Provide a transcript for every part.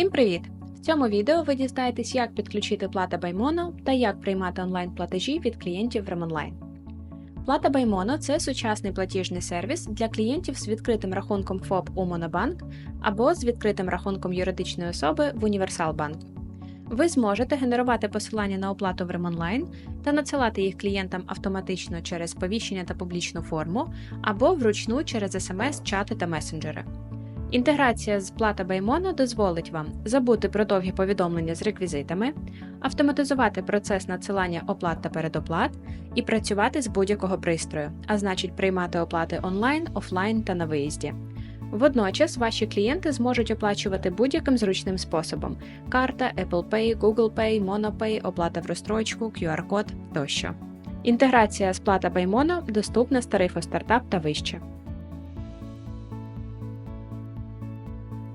Всім привіт! В цьому відео ви дізнаєтесь, як підключити плата Баймоно та як приймати онлайн-платежі від клієнтів Ремонлайн. Плата Баймоно це сучасний платіжний сервіс для клієнтів з відкритим рахунком ФОП у Монобанк або з відкритим рахунком юридичної особи в Універсалбанк. Ви зможете генерувати посилання на оплату в Ремонлайн та надсилати їх клієнтам автоматично через повіщення та публічну форму або вручну через смс, чати та месенджери. Інтеграція з плата Баймоно дозволить вам забути про довгі повідомлення з реквізитами, автоматизувати процес надсилання оплат та передоплат і працювати з будь-якого пристрою, а значить приймати оплати онлайн, офлайн та на виїзді. Водночас ваші клієнти зможуть оплачувати будь-яким зручним способом: карта, Apple Pay, Google Pay, MonoPay, оплата в розстрочку, QR-код тощо. Інтеграція з плата Баймоно доступна з тарифу стартап та вище.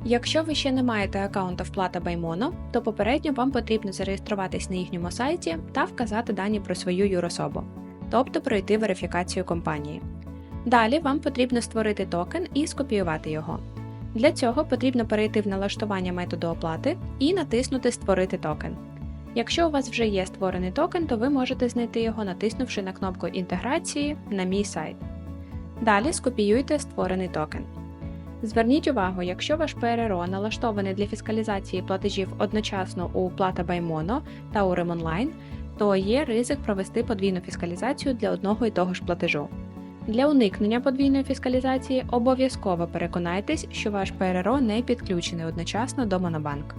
Якщо ви ще не маєте аккаунта в Plata by Mono, то попередньо вам потрібно зареєструватись на їхньому сайті та вказати дані про свою юрособу, тобто пройти верифікацію компанії. Далі вам потрібно створити токен і скопіювати його. Для цього потрібно перейти в налаштування методу оплати і натиснути Створити токен. Якщо у вас вже є створений токен, то ви можете знайти його, натиснувши на кнопку інтеграції на мій сайт. Далі скопіюйте створений токен. Зверніть увагу, якщо ваш ПРРО налаштований для фіскалізації платежів одночасно у by Mono та у Remonline, то є ризик провести подвійну фіскалізацію для одного і того ж платежу. Для уникнення подвійної фіскалізації обов'язково переконайтесь, що ваш ПРРО не підключений одночасно до Монобанк.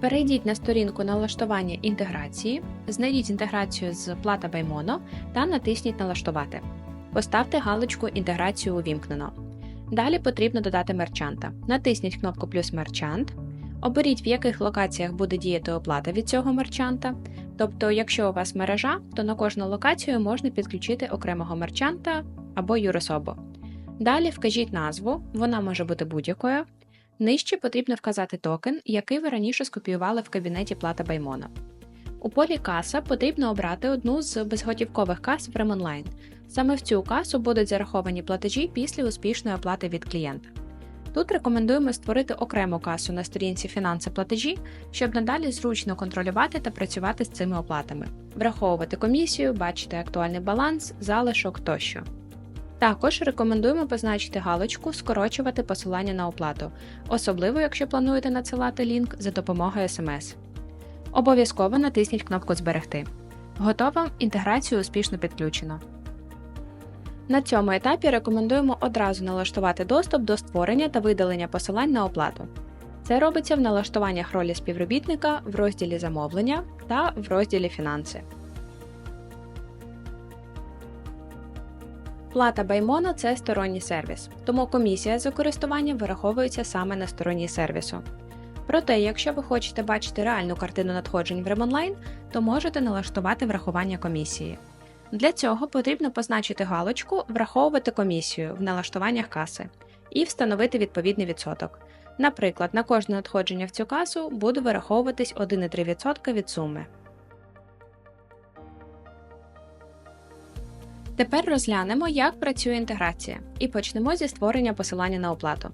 Перейдіть на сторінку налаштування інтеграції, знайдіть інтеграцію з Plata by та натисніть Налаштувати. Поставте галочку Інтеграцію увімкнено. Далі потрібно додати мерчанта. Натисніть кнопку плюс мерчант. Оберіть, в яких локаціях буде діяти оплата від цього мерчанта. Тобто, якщо у вас мережа, то на кожну локацію можна підключити окремого мерчанта або юрособу. Далі вкажіть назву, вона може бути будь-якою. Нижче потрібно вказати токен, який ви раніше скопіювали в кабінеті плата Баймона. У полі каса потрібно обрати одну з безготівкових кас в Ремонлайн. Саме в цю касу будуть зараховані платежі після успішної оплати від клієнта. Тут рекомендуємо створити окрему касу на сторінці фінанси платежі, щоб надалі зручно контролювати та працювати з цими оплатами, враховувати комісію, бачити актуальний баланс, залишок тощо. Також рекомендуємо позначити галочку Скорочувати посилання на оплату, особливо якщо плануєте надсилати лінк за допомогою SMS. Обов'язково натисніть кнопку Зберегти. Готово, інтеграцію успішно підключено. На цьому етапі рекомендуємо одразу налаштувати доступ до створення та видалення посилань на оплату. Це робиться в налаштуваннях ролі співробітника в розділі Замовлення та в розділі Фінанси. Плата Баймоно це сторонній сервіс, тому комісія за користування вираховується саме на стороні сервісу. Проте, якщо ви хочете бачити реальну картину надходжень в Ремонлайн, то можете налаштувати врахування комісії. Для цього потрібно позначити галочку Враховувати комісію в налаштуваннях каси і встановити відповідний відсоток. Наприклад, на кожне надходження в цю касу буде вираховуватись 1,3% від суми. Тепер розглянемо, як працює інтеграція, і почнемо зі створення посилання на оплату.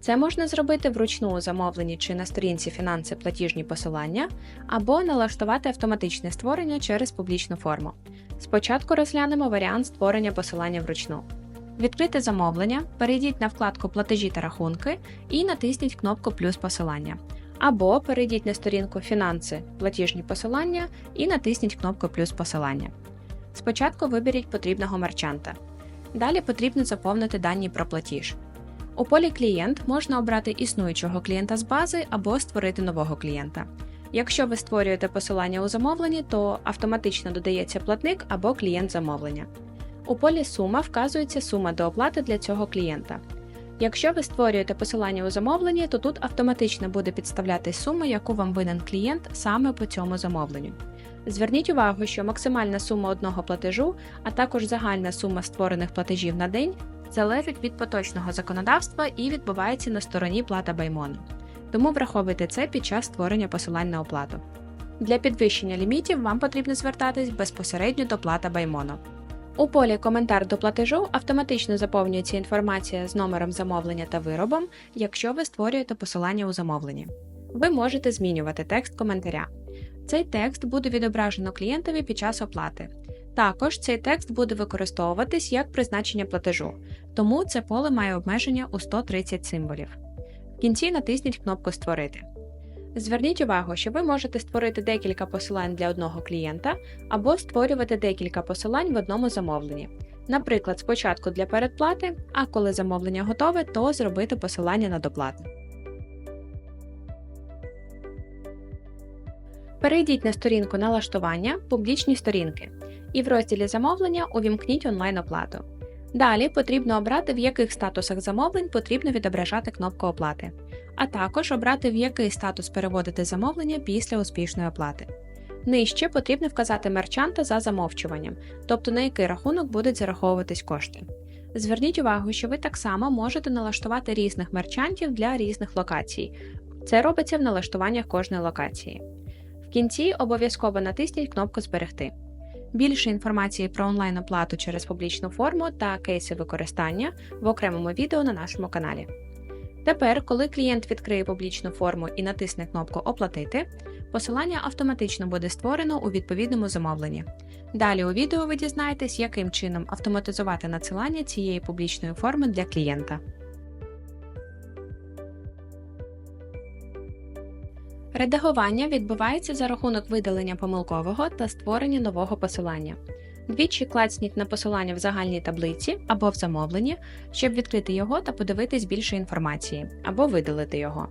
Це можна зробити вручну у замовленні чи на сторінці фінанси платіжні посилання, або налаштувати автоматичне створення через публічну форму. Спочатку розглянемо варіант створення посилання вручну. Відкрити замовлення, перейдіть на вкладку Платежі та рахунки і натисніть кнопку Плюс посилання. Або перейдіть на сторінку Фінанси платіжні посилання і натисніть кнопку Плюс посилання. Спочатку виберіть потрібного мерчанта. Далі потрібно заповнити дані про платіж. У полі Клієнт можна обрати існуючого клієнта з бази або створити нового клієнта. Якщо ви створюєте посилання у замовленні, то автоматично додається платник або клієнт замовлення. У полі Сума вказується сума до оплати для цього клієнта. Якщо ви створюєте посилання у замовленні, то тут автоматично буде підставлятись сума, яку вам винен клієнт саме по цьому замовленню. Зверніть увагу, що максимальна сума одного платежу, а також загальна сума створених платежів на день залежить від поточного законодавства і відбувається на стороні плата Баймону. Тому враховуйте це під час створення посилань на оплату. Для підвищення лімітів вам потрібно звертатись безпосередньо до плата Баймоно. У полі Коментар до платежу автоматично заповнюється інформація з номером замовлення та виробом, якщо ви створюєте посилання у замовленні. Ви можете змінювати текст коментаря. Цей текст буде відображено клієнтові під час оплати. Також цей текст буде використовуватись як призначення платежу, тому це поле має обмеження у 130 символів. В кінці натисніть кнопку Створити. Зверніть увагу, що ви можете створити декілька посилань для одного клієнта або створювати декілька посилань в одному замовленні. Наприклад, спочатку для передплати, а коли замовлення готове, то зробити посилання на доплату. Перейдіть на сторінку налаштування Публічні сторінки і в розділі замовлення увімкніть онлайн-оплату. Далі потрібно обрати, в яких статусах замовлень потрібно відображати кнопку оплати, а також обрати, в який статус переводити замовлення після успішної оплати. Нижче потрібно вказати мерчанта за замовчуванням, тобто на який рахунок будуть зараховуватись кошти. Зверніть увагу, що ви так само можете налаштувати різних мерчантів для різних локацій. Це робиться в налаштуваннях кожної локації. В кінці обов'язково натисніть кнопку Зберегти. Більше інформації про онлайн-оплату через публічну форму та кейси використання в окремому відео на нашому каналі. Тепер, коли клієнт відкриє публічну форму і натисне кнопку Оплатити, посилання автоматично буде створено у відповідному замовленні. Далі у відео ви дізнаєтесь, яким чином автоматизувати надсилання цієї публічної форми для клієнта. Редагування відбувається за рахунок видалення помилкового та створення нового посилання. Двічі клацніть на посилання в загальній таблиці або в замовленні, щоб відкрити його та подивитись більше інформації, або видалити його.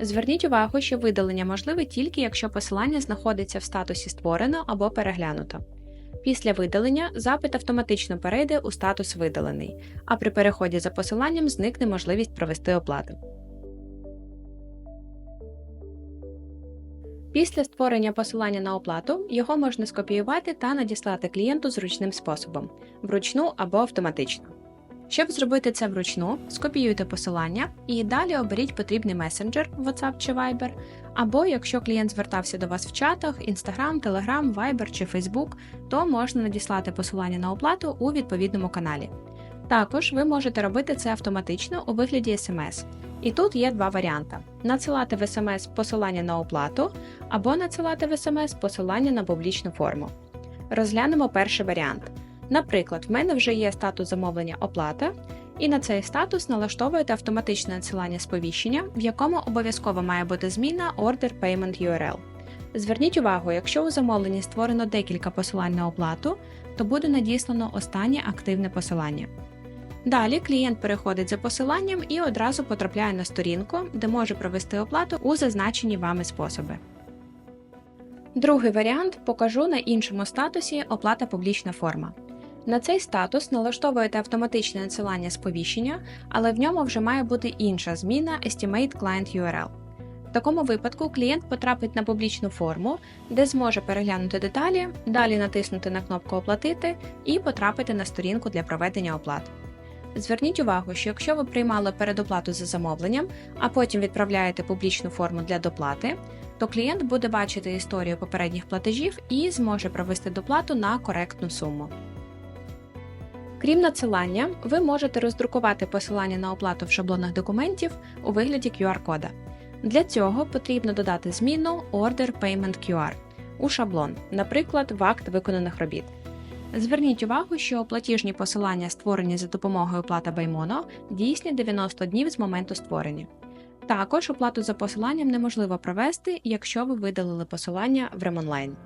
Зверніть увагу, що видалення можливе тільки якщо посилання знаходиться в статусі створено або переглянуто. Після видалення запит автоматично перейде у статус видалений, а при переході за посиланням зникне можливість провести оплату. Після створення посилання на оплату його можна скопіювати та надіслати клієнту зручним способом вручну або автоматично. Щоб зробити це вручну, скопіюйте посилання і далі оберіть потрібний месенджер WhatsApp чи Viber, або якщо клієнт звертався до вас в чатах Instagram, Telegram, Viber чи Facebook, то можна надіслати посилання на оплату у відповідному каналі. Також ви можете робити це автоматично у вигляді SMS. І тут є два варіанти: надсилати в SMS посилання на оплату або надсилати в SMS посилання на публічну форму. Розглянемо перший варіант. Наприклад, в мене вже є статус замовлення оплата, і на цей статус налаштовуєте автоматичне надсилання сповіщення, в якому обов'язково має бути зміна Order Payment URL. Зверніть увагу, якщо у замовленні створено декілька посилань на оплату, то буде надіслано останнє активне посилання. Далі клієнт переходить за посиланням і одразу потрапляє на сторінку, де може провести оплату у зазначені вами способи. Другий варіант покажу на іншому статусі Оплата публічна форма. На цей статус налаштовуєте автоматичне надсилання сповіщення, але в ньому вже має бути інша зміна Estimate Client URL. В такому випадку клієнт потрапить на публічну форму, де зможе переглянути деталі, далі натиснути на кнопку Оплатити і потрапити на сторінку для проведення оплат. Зверніть увагу, що якщо ви приймали передоплату за замовленням, а потім відправляєте публічну форму для доплати, то клієнт буде бачити історію попередніх платежів і зможе провести доплату на коректну суму. Крім надсилання, ви можете роздрукувати посилання на оплату в шаблонах документів у вигляді QR-кода. Для цього потрібно додати зміну Order Payment QR у шаблон, наприклад, в акт виконаних робіт. Зверніть увагу, що платіжні посилання, створені за допомогою плата Баймоно, дійсні 90 днів з моменту створення. Також оплату за посиланням неможливо провести, якщо ви видалили посилання в Ремонлайн.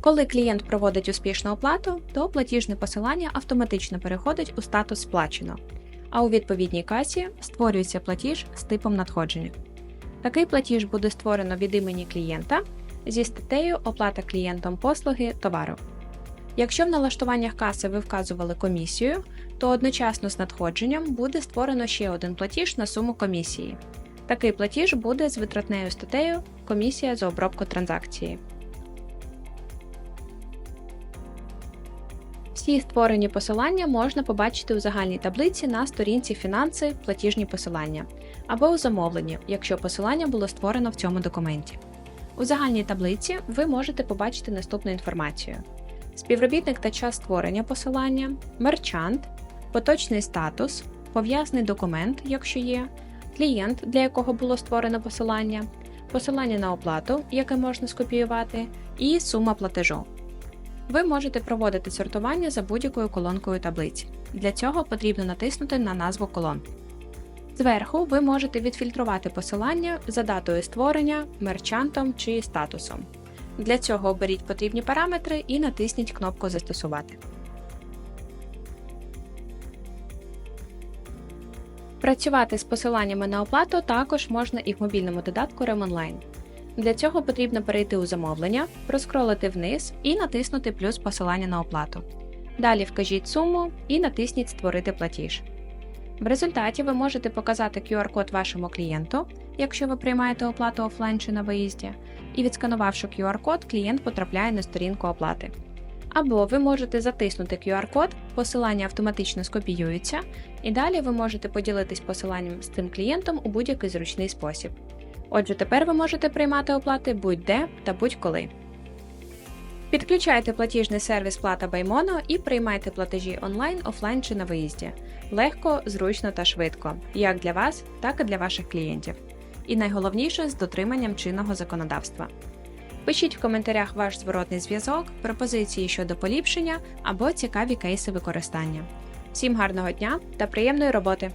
Коли клієнт проводить успішну оплату, то платіжне посилання автоматично переходить у статус сплачено, а у відповідній касі створюється платіж з типом надходження. Такий платіж буде створено від імені клієнта зі статтею Оплата клієнтом послуги товару. Якщо в налаштуваннях каси ви вказували комісію, то одночасно з надходженням буде створено ще один платіж на суму комісії. Такий платіж буде з витратнею статтею Комісія за обробку транзакції. Всі створені посилання можна побачити у загальній таблиці на сторінці Фінанси платіжні посилання або у замовленні, якщо посилання було створено в цьому документі. У загальній таблиці ви можете побачити наступну інформацію: співробітник та час створення посилання, мерчант, поточний статус, пов'язаний документ, якщо є, клієнт, для якого було створено посилання, посилання на оплату, яке можна скопіювати, і сума платежу. Ви можете проводити сортування за будь-якою колонкою таблиці. Для цього потрібно натиснути на назву колон. Зверху ви можете відфільтрувати посилання за датою створення, мерчантом чи статусом. Для цього оберіть потрібні параметри і натисніть кнопку Застосувати. Працювати з посиланнями на оплату також можна і в мобільному додатку RemOnline. Для цього потрібно перейти у замовлення, проскролити вниз і натиснути плюс посилання на оплату. Далі вкажіть суму і натисніть Створити платіж. В результаті ви можете показати QR-код вашому клієнту, якщо ви приймаєте оплату офлайн чи на виїзді, і відсканувавши QR-код, клієнт потрапляє на сторінку оплати. Або ви можете затиснути QR-код, посилання автоматично скопіюється, і далі ви можете поділитись посиланням з цим клієнтом у будь-який зручний спосіб. Отже, тепер ви можете приймати оплати будь-де та будь-коли. Підключайте платіжний сервіс Плата Баймоно і приймайте платежі онлайн, офлайн чи на виїзді. Легко, зручно та швидко, як для вас, так і для ваших клієнтів. І найголовніше з дотриманням чинного законодавства. Пишіть в коментарях ваш зворотний зв'язок, пропозиції щодо поліпшення або цікаві кейси використання. Всім гарного дня та приємної роботи!